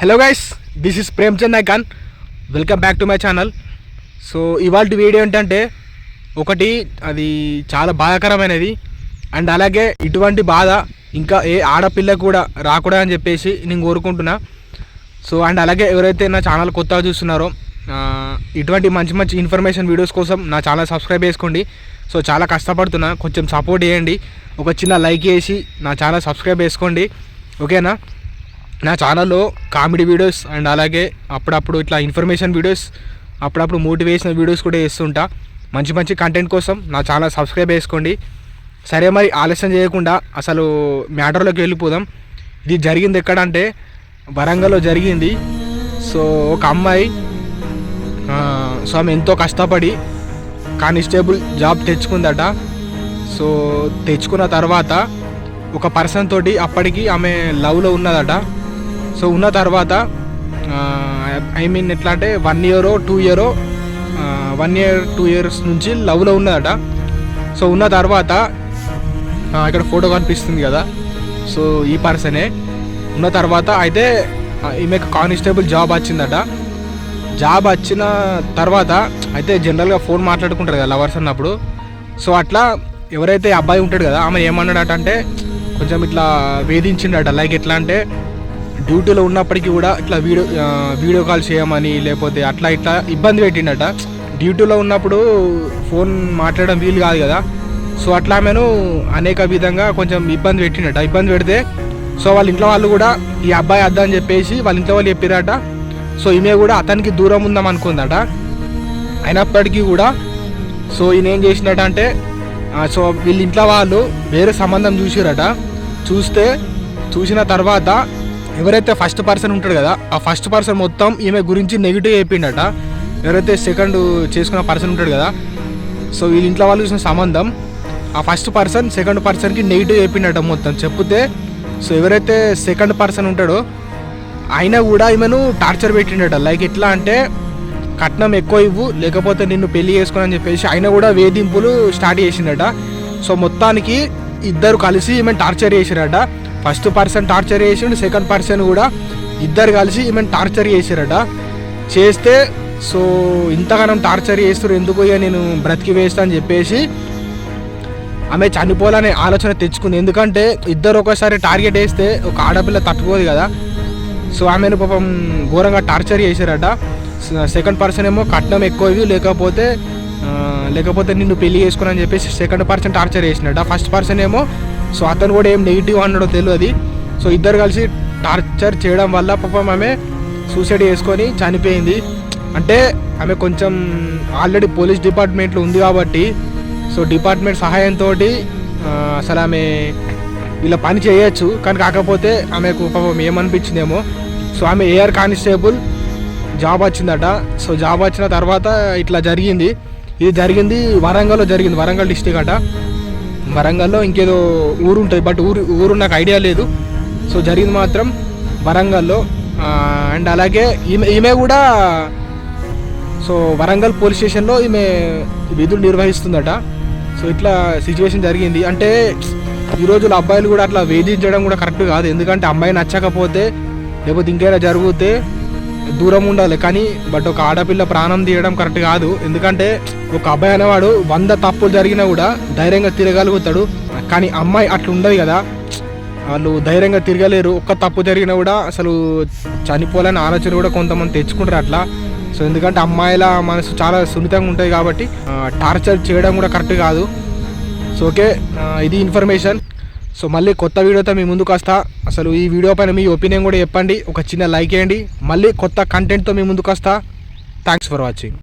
Hello guys this is Premchand icon welcome back to my channel so ఇవాళ video ఏంటంటే ఒకటి అది చాలా బాధాకరమైనది. అండ్ అలాగే ఇటువంటి బాధ ఇంకా ఏ ఆడపిల్ల కూడా రాకూడదు అని చెప్పేసి నేను కోరుకుంటున్నా. సో అండ్ అలాగే ఎవరైతే నా ఛానల్ కొత్తగా చూస్తున్నారో ఇటువంటి మంచి మంచి ఇన్ఫర్మేషన్ వీడియోస్ కోసం నా ఛానల్ సబ్స్క్రైబ్ చేసుకోండి. సో చాలా కష్టపడుతున్నా. కొంచెం సపోర్ట్ చేయండి. ఒక చిన్న లైక్ చేసి నా ఛానల్ సబ్స్క్రైబ్ చేసుకోండి. ఓకేనా నా ఛానల్లో కామెడీ వీడియోస్ అండ్ అలాగే అప్పుడప్పుడు ఇట్లా ఇన్ఫర్మేషన్ వీడియోస్ అప్పుడప్పుడు మోటివేషనల్ వీడియోస్ కూడా చేస్తుంటా. మంచి మంచి కంటెంట్ కోసం నా ఛానల్ సబ్స్క్రైబ్ చేసుకోండి. సరే మరి ఆలస్యం చేయకుండా అసలు మ్యాటర్లోకి వెళ్ళిపోదాం. ఇది జరిగింది ఎక్కడ అంటే వరంగల్లో జరిగింది. సో ఒక అమ్మాయి సో ఆమె ఎంతో కష్టపడి కానిస్టేబుల్ జాబ్ తెచ్చుకుందట. సో తెచ్చుకున్న తర్వాత ఒక పర్సన్ తోటి అప్పటికి ఆమె లవ్లో ఉన్నదట. సో ఉన్న తర్వాత ఐ మీన్ ఎట్లా అంటే వన్ ఇయరో టూ ఇయరో వన్ ఇయర్ టూ ఇయర్స్ నుంచి లవ్లో ఉన్నదట. సో ఉన్న తర్వాత ఇక్కడ ఫోటో కనిపిస్తుంది కదా. సో ఈ పర్సనే ఉన్న తర్వాత అయితే ఈమెకు కానిస్టేబుల్ జాబ్ వచ్చిందట. జాబ్ వచ్చిన తర్వాత అయితే జనరల్గా ఫోన్ మాట్లాడుకుంటారు కదా లవర్స్ అన్నప్పుడు. సో అట్లా ఎవరైతే అబ్బాయి ఉంటాడు కదా ఆమె ఏమన్నాడట అంటే కొంచెం ఇట్లా వేధించిండట. లైక్ ఎట్లా అంటే డ్యూటీలో ఉన్నప్పటికీ కూడా ఇట్లా వీడియో వీడియో కాల్ చేయమని లేకపోతే అట్లా ఇట్లా ఇబ్బంది పెట్టిండట. డ్యూటీలో ఉన్నప్పుడు ఫోన్ మాట్లాడడం వీలు కాదు కదా. సో అట్లా ఆమెను అనేక విధంగా కొంచెం ఇబ్బంది పెట్టిండట. ఇబ్బంది పెడితే సో వాళ్ళ ఇంట్లో వాళ్ళు కూడా ఈ అబ్బాయి అద్దని చెప్పేసి వాళ్ళ ఇంట్లో వాళ్ళు చెప్పిరట. సో ఈమె కూడా అతనికి దూరం ఉందాం అనుకుందట. అయినప్పటికీ కూడా సో ఈయన ఏం చేసినట అంటే సో వీళ్ళ ఇంట్లో వాళ్ళు వేరే సంబంధం చూసిరట. చూస్తే చూసిన తర్వాత ఎవరైతే ఫస్ట్ పర్సన్ ఉంటాడు కదా ఆ ఫస్ట్ పర్సన్ మొత్తం ఈమె గురించి నెగిటివ్ చెప్పిండట. ఎవరైతే సెకండ్ చేసుకున్న పర్సన్ ఉంటాడు కదా సో వీళ్ళ ఇంట్లో వాళ్ళు చూసిన సంబంధం ఆ ఫస్ట్ పర్సన్ సెకండ్ పర్సన్కి నెగిటివ్ చెప్పిండట మొత్తం. చెప్తే సో ఎవరైతే సెకండ్ పర్సన్ ఉంటాడో అయినా కూడా ఈమెను టార్చర్ పెట్టిండట. లైక్ ఎట్లా అంటే కట్నం ఎక్కువ ఇవ్వు లేకపోతే నిన్ను పెళ్ళి చేసుకుని అని చెప్పేసి ఆయన కూడా వేధింపులు స్టార్ట్ చేసిండట. సో మొత్తానికి ఇద్దరు కలిసి ఈమెను టార్చర్ చేసిరట ఫస్ట్ పర్సన్ టార్చర్ చేసిండు సెకండ్ పర్సన్ కూడా ఇద్దరు కలిసి ఈమెను టార్చర్ చేసిరట చేస్తే సో ఇంతగానం టార్చర్ చేస్తారు ఎందుకు ఇక నేను బ్రతికి వేస్తా అని చెప్పేసి ఆమె చనిపోవాలనే ఆలోచన తెచ్చుకుంది. ఎందుకంటే ఇద్దరు ఒకసారి టార్గెట్ వేస్తే ఒక ఆడపిల్ల తట్టుకోదు కదా. సో ఆమెను పాపం ఘోరంగా టార్చర్ చేశారట. సెకండ్ పర్సన్ ఏమో కట్నం ఎక్కువ లేకపోతే లేకపోతే నిన్ను పెళ్ళి చేసుకుని అని చెప్పేసి సెకండ్ పర్సన్ టార్చర్ చేసినట ఫస్ట్ పర్సన్ ఏమో సో అతను కూడా ఏం నెగిటివ్ అన్నాడో తెలియదు సో ఇద్దరు కలిసి టార్చర్ చేయడం వల్ల పాపం ఆమె సూసైడ్ చేసుకొని చనిపోయింది. అంటే ఆమె కొంచెం ఆల్రెడీ పోలీస్ డిపార్ట్మెంట్లో ఉంది కాబట్టి సో డిపార్ట్మెంట్ సహాయంతో అసలు ఆమె ఇలా పని చేయొచ్చు. కానీ కాకపోతే ఆమెకు పాపం ఏమనిపించిందేమో. సో ఆమె ఏఆర్ కానిస్టేబుల్ జాబ్ వచ్చిందట. సో జాబ్ వచ్చిన తర్వాత ఇట్లా జరిగింది. ఇది జరిగింది వరంగల్లో జరిగింది వరంగల్ డిస్టిక్ అట. వరంగల్లో ఇంకేదో ఊరు ఉంటుంది బట్ ఊరు ఊరు నాకు ఐడియా లేదు. సో జరిగింది మాత్రం వరంగల్లో. అండ్ అలాగే ఈమె ఈమె కూడా సో వరంగల్ పోలీస్ స్టేషన్లో ఈమె విధులు నిర్వహిస్తుందట. సో ఇట్లా సిచ్యువేషన్ జరిగింది. అంటే ఈ రోజుల అబ్బాయిలు కూడా అట్లా వేధించడం కూడా కరెక్ట్ కాదు. ఎందుకంటే అమ్మాయి నచ్చకపోతే లేకపోతే ఇంకేమైనా జరిగితే దూరం ఉండాలి. కానీ బట్ ఒక ఆడపిల్ల ప్రాణం తీయడం కరెక్ట్ కాదు. ఎందుకంటే ఒక అబ్బాయి అనేవాడు వంద తప్పులు జరిగినా కూడా ధైర్యంగా తిరగలుగుతాడు. కానీ అమ్మాయి అట్లా ఉండదు కదా. వాళ్ళు ధైర్యంగా తిరగలేరు. ఒక్క తప్పు జరిగినా కూడా అసలు చనిపోవాలని ఆలోచన కూడా కొంతమంది తెచ్చుకుంటారు అట్లా. సో ఎందుకంటే అమ్మాయిల మనసు చాలా సున్నితంగా ఉంటుంది కాబట్టి టార్చర్ చేయడం కూడా కరెక్ట్ కాదు. సో ఓకే ఇది ఇన్ఫర్మేషన్. సో మళ్ళీ కొత్త వీడియోతో మీ ముందుకు వస్తా. అసలు ఈ వీడియో పైన మీ ఒపీనియన్ కూడా చెప్పండి. ఒక చిన్న లైక్ వేయండి. మళ్ళీ కొత్త కంటెంట్తో మీ ముందుకు వస్తా. Thanks for watching